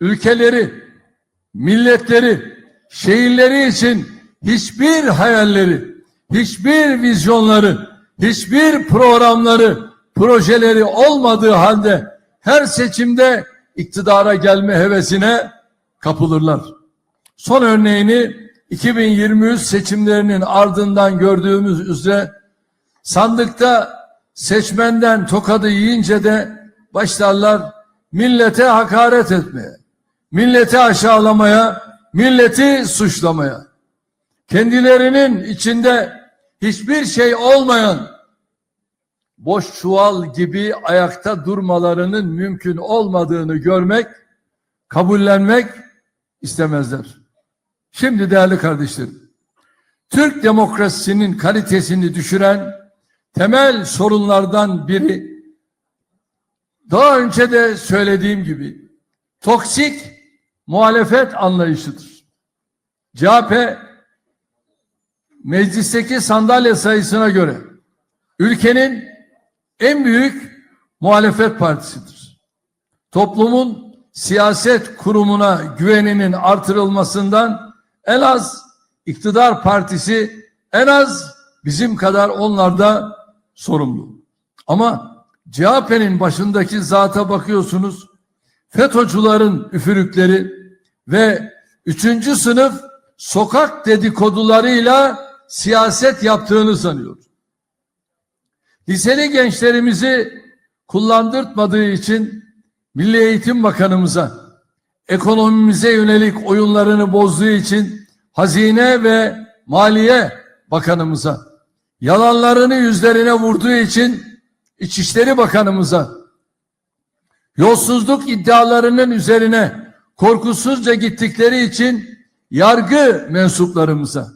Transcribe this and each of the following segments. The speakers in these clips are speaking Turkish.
ülkeleri, milletleri, şehirleri için hiçbir hayalleri, hiçbir vizyonları, hiçbir programları, projeleri olmadığı halde her seçimde iktidara gelme hevesine kapılırlar. Son örneğini 2023 seçimlerinin ardından gördüğümüz üzere sandıkta seçmenden tokadı yiyince de başlarlar millete hakaret etmeye, milleti aşağılamaya, milleti suçlamaya. Kendilerinin içinde hiçbir şey olmayan boş çuval gibi ayakta durmalarının mümkün olmadığını görmek, kabullenmek istemezler. Şimdi değerli kardeşlerim, Türk demokrasisinin kalitesini düşüren temel sorunlardan biri daha önce de söylediğim gibi toksik muhalefet anlayışıdır. CHP meclisteki sandalye sayısına göre ülkenin en büyük muhalefet partisidir. Toplumun siyaset kurumuna güveninin artırılmasından en az iktidar partisi en az bizim kadar onlar da sorumlu. Ama CHP'nin başındaki zata bakıyorsunuz FETÖ'cülerin üfürükleri ve üçüncü sınıf sokak dedikodularıyla siyaset yaptığını sanıyor. Liseli gençlerimizi kullandırtmadığı için Milli Eğitim Bakanımıza, ekonomimize yönelik oyunlarını bozduğu için Hazine ve Maliye Bakanımıza, yalanlarını yüzlerine vurduğu için İçişleri Bakanımıza, yolsuzluk iddialarının üzerine korkusuzca gittikleri için yargı mensuplarımıza,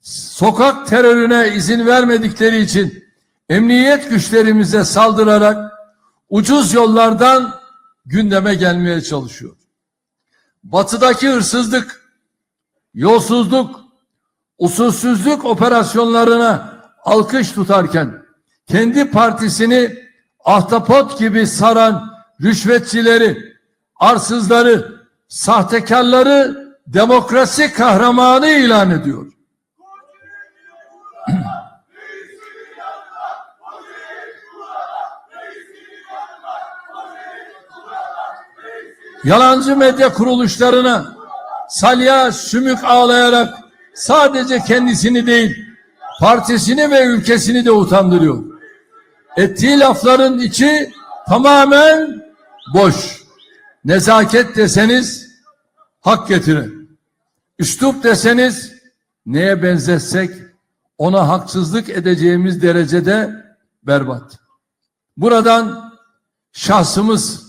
sokak terörüne izin vermedikleri için emniyet güçlerimize saldırarak ucuz yollardan gündeme gelmeye çalışıyor. Batıdaki hırsızlık, yolsuzluk, usulsüzlük operasyonlarına alkış tutarken kendi partisini ahtapot gibi saran rüşvetçileri, arsızları, sahtekarları demokrasi kahramanı ilan ediyor. Yalancı medya kuruluşlarına salya sümük ağlayarak sadece kendisini değil partisini ve ülkesini de utandırıyor. Ettiği lafların içi tamamen boş. Nezaket deseniz hak getirin. Üslup deseniz neye benzetsek ona haksızlık edeceğimiz derecede berbat. Buradan şahsımız,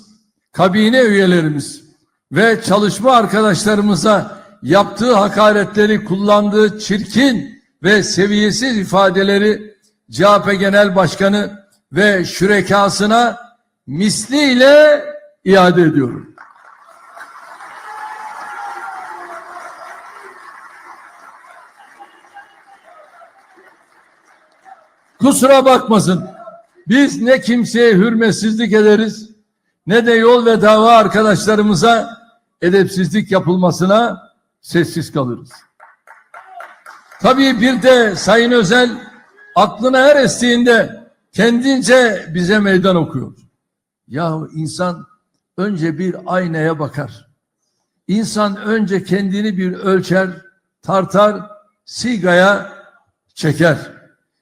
kabine üyelerimiz ve çalışma arkadaşlarımıza yaptığı hakaretleri kullandığı çirkin ve seviyesiz ifadeleri CHP Genel Başkanı ve şürekasına misliyle iade ediyorum. Kusura bakmasın. Biz ne kimseye hürmetsizlik ederiz ne de yol ve dava arkadaşlarımıza edepsizlik yapılmasına sessiz kalırız. Tabii bir de Sayın Özel aklına her estiğinde kendince bize meydan okuyor. Ya insan önce bir aynaya bakar. İnsan önce kendini bir ölçer, tartar, sigaya çeker.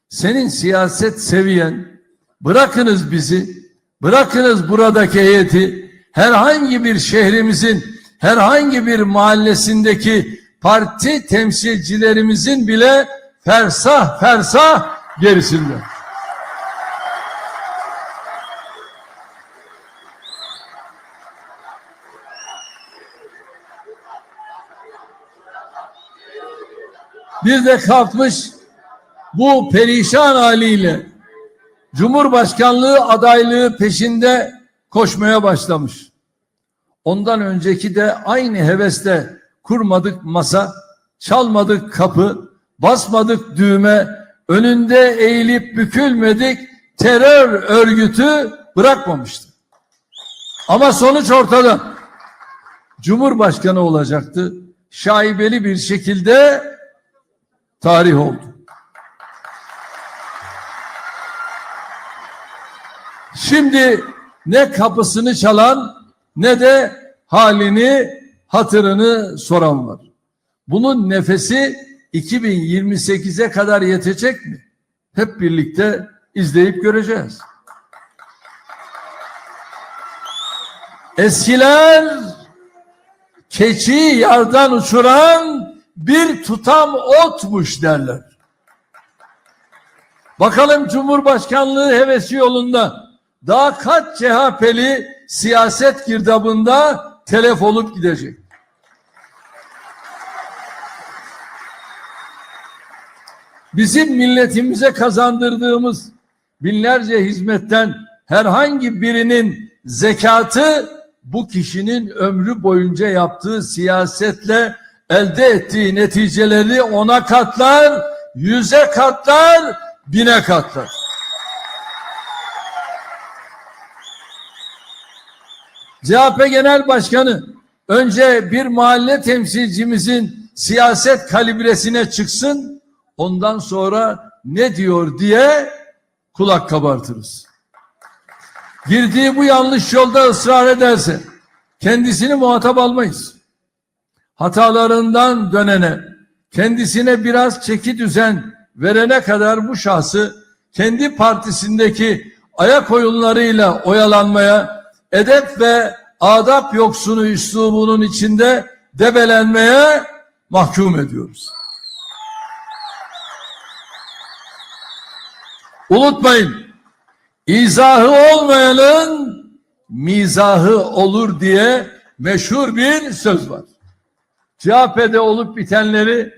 Senin siyaset seviyen, bırakınız bizi, bırakınız buradaki heyeti, herhangi bir şehrimizin, herhangi bir mahallesindeki parti temsilcilerimizin bile fersah fersah gerisinde. Bir de kalkmış bu perişan haliyle Cumhurbaşkanlığı adaylığı peşinde koşmaya başlamış. Ondan önceki de aynı hevesle kurmadık masa, çalmadık kapı, basmadık düğme, önünde eğilip bükülmedik terör örgütü bırakmamıştı. Ama sonuç ortada. Cumhurbaşkanı olacaktı. Şaibeli bir şekilde tarih oldu. Şimdi ne kapısını çalan ne de halini hatırını soran var. Bunun nefesi 2028'e kadar yetecek mi? Hep birlikte izleyip göreceğiz. Eskiler keçi yardan uçuran bir tutam otmuş derler. Bakalım Cumhurbaşkanlığı hevesi yolunda daha kaç CHP'li siyaset girdabında telef olup gidecek. Bizim milletimize kazandırdığımız binlerce hizmetten herhangi birinin zekatı bu kişinin ömrü boyunca yaptığı siyasetle elde ettiği neticeleri ona katlar, yüze katlar, bine katlar. CHP Genel Başkanı önce bir mahalle temsilcimizin siyaset kalibresine çıksın, ondan sonra ne diyor diye kulak kabartırız. Girdiği bu yanlış yolda ısrar ederse kendisini muhatap almayız. Hatalarından dönene, kendisine biraz çeki düzen verene kadar bu şahsı kendi partisindeki ayak oyunlarıyla oyalanmaya, edep ve adap yoksunu üslubunun içinde debelenmeye mahkum ediyoruz. Unutmayın, izahı olmayanın mizahı olur diye meşhur bir söz var. CHP'de olup bitenleri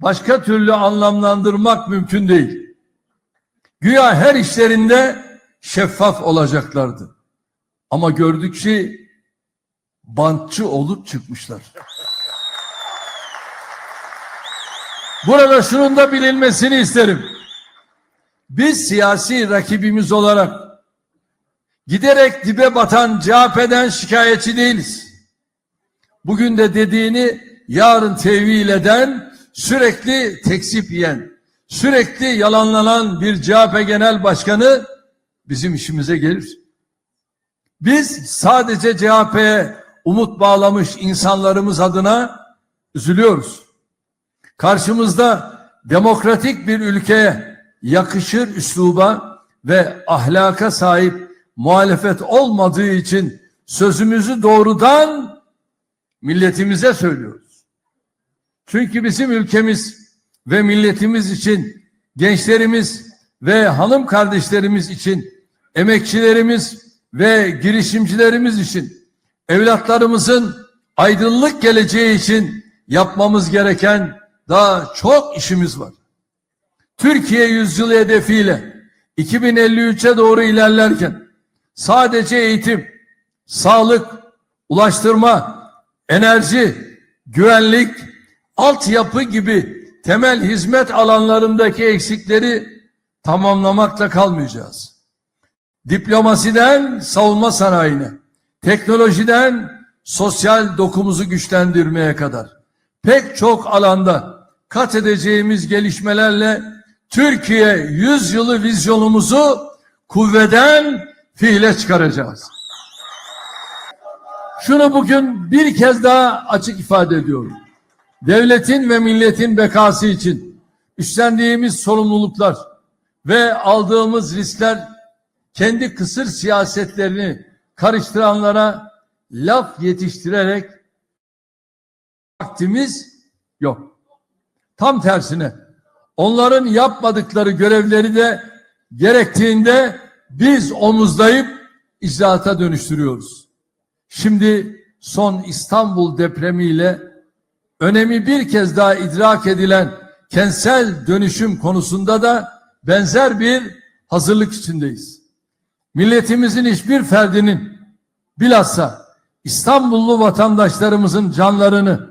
başka türlü anlamlandırmak mümkün değil. Güya her işlerinde şeffaf olacaklardı. Ama gördük ki bantçı olup çıkmışlar. Burada şunun da bilinmesini isterim. Biz siyasi rakibimiz olarak giderek dibe batan CHP'den şikayetçi değiliz. Bugün de dediğini yarın tevil eden, sürekli tekzip yiyen, sürekli yalanlanan bir CHP genel başkanı bizim işimize gelir. Biz sadece CHP'ye umut bağlamış insanlarımız adına üzülüyoruz. Karşımızda demokratik bir ülkeye yakışır üsluba ve ahlaka sahip muhalefet olmadığı için sözümüzü doğrudan milletimize söylüyoruz. Çünkü bizim ülkemiz ve milletimiz için gençlerimiz ve hanım kardeşlerimiz için emekçilerimiz ve girişimcilerimiz için evlatlarımızın aydınlık geleceği için yapmamız gereken daha çok işimiz var. Türkiye yüzyılı hedefiyle 2053'e doğru ilerlerken sadece eğitim, sağlık, ulaştırma, enerji, güvenlik, altyapı gibi temel hizmet alanlarındaki eksikleri tamamlamakla kalmayacağız. Diplomasiden savunma sanayine, teknolojiden sosyal dokumuzu güçlendirmeye kadar pek çok alanda kat edeceğimiz gelişmelerle Türkiye yüzyılı vizyonumuzu kuvveden fiile çıkaracağız. Şunu bugün bir kez daha açık ifade ediyorum. Devletin ve milletin bekası için üstlendiğimiz sorumluluklar ve aldığımız riskler kendi kısır siyasetlerini karıştıranlara laf yetiştirerek vaktimiz yok. Tam tersine onların yapmadıkları görevleri de gerektiğinde biz omuzlayıp icraata dönüştürüyoruz. Şimdi son İstanbul depremiyle önemi bir kez daha idrak edilen kentsel dönüşüm konusunda da benzer bir hazırlık içindeyiz. Milletimizin hiçbir ferdinin bilhassa İstanbullu vatandaşlarımızın canlarını,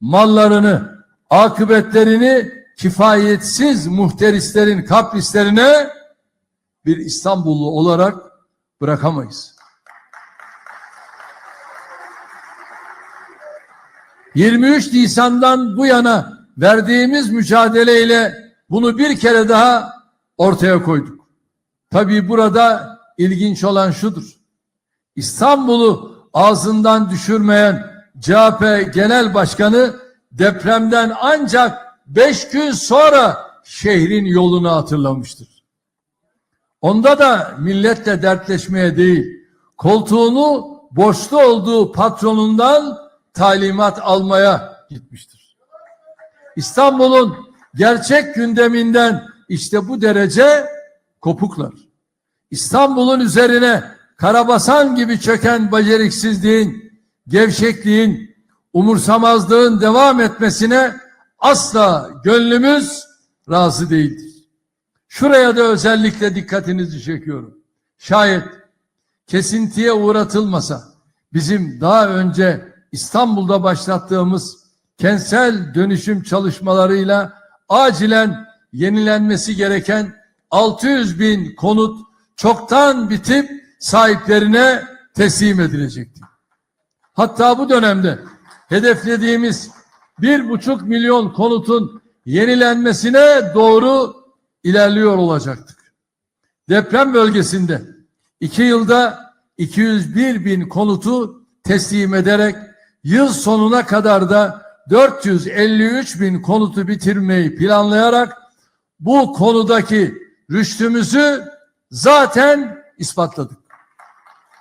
mallarını, akıbetlerini kifayetsiz muhterislerin kaprislerine bir İstanbullu olarak bırakamayız. 23 Nisan'dan bu yana verdiğimiz mücadeleyle bunu bir kere daha ortaya koyduk. Tabii burada ilginç olan şudur. İstanbul'u ağzından düşürmeyen CHP Genel Başkanı depremden ancak beş gün sonra şehrin yolunu hatırlamıştır. Onda da milletle dertleşmeye değil, koltuğunu borçlu olduğu patronundan talimat almaya gitmiştir. İstanbul'un gerçek gündeminden işte bu derece kopuklar. İstanbul'un üzerine karabasan gibi çöken beceriksizliğin, gevşekliğin, umursamazlığın devam etmesine asla gönlümüz razı değildir. Şuraya da özellikle dikkatinizi çekiyorum. Şayet kesintiye uğratılmasa bizim daha önce İstanbul'da başlattığımız kentsel dönüşüm çalışmalarıyla acilen yenilenmesi gereken 600 bin konut çoktan bitip sahiplerine teslim edilecekti. Hatta bu dönemde hedeflediğimiz bir buçuk milyon konutun yenilenmesine doğru ilerliyor olacaktık. Deprem bölgesinde iki yılda 201 bin konutu teslim ederek yıl sonuna kadar da 453 bin konutu bitirmeyi planlayarak bu konudaki rüştümüzü zaten ispatladık.